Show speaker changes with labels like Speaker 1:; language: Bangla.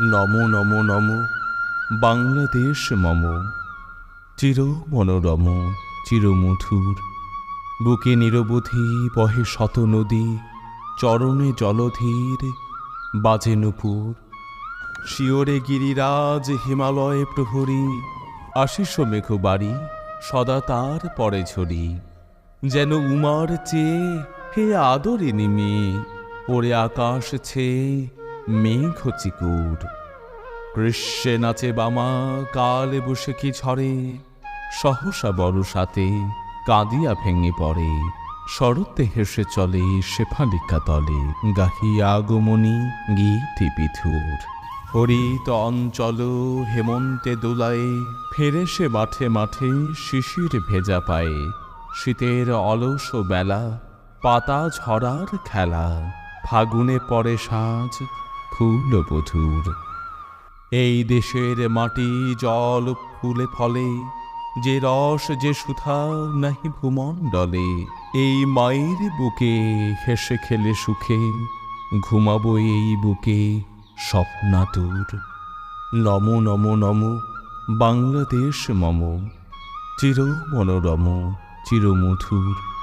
Speaker 1: নম নম নম। বাংলাদেশ মম। চির মনোরম চিরমধুর বুকে নিরবধি বহে শত নদী, চরণে জলধীর, বাজে নুপুর। শিওরে গিরিরাজ, হিমালয়ে প্রহরী, আশিস মেঘ বাড়ি সদা তার পরে ঝরি। যেন উমার চেয়ে হে আদরিনী মেয়ে, ওরে আকাশ ছেয়ে মেঘ চিকুর গ্রীষ্মে নাচে বামা, কালে বসে কি ঝরে? সহসা বড় সাথে কাঁদিয়া ভেঙে পড়ে। শরতে হেসে চলে শেফালিকা তলে। গাহিয়া আগমনী গীতি বিধুর। হরিত অঞ্চল হেমন্তে দোলায়, ফেরে সে মাঠে মাঠে শিশির ভেজা পায়ে। শীতের অলস বেলা, পাতা ঝরার খেলা, ফাগুনে পরে সাজ ফুল বধুর এই দেশের মাটি জল ফুলে ফলে, যে রস, যে সুধা নাহি ভূমণ্ডলে, এই মায়ের বুকে হেসে খেলে সুখে, ঘুমাবো এই বুকে স্বপ্নাতুর। নম নম নম, বাংলাদেশ মম চির মনোরম চিরমধুর।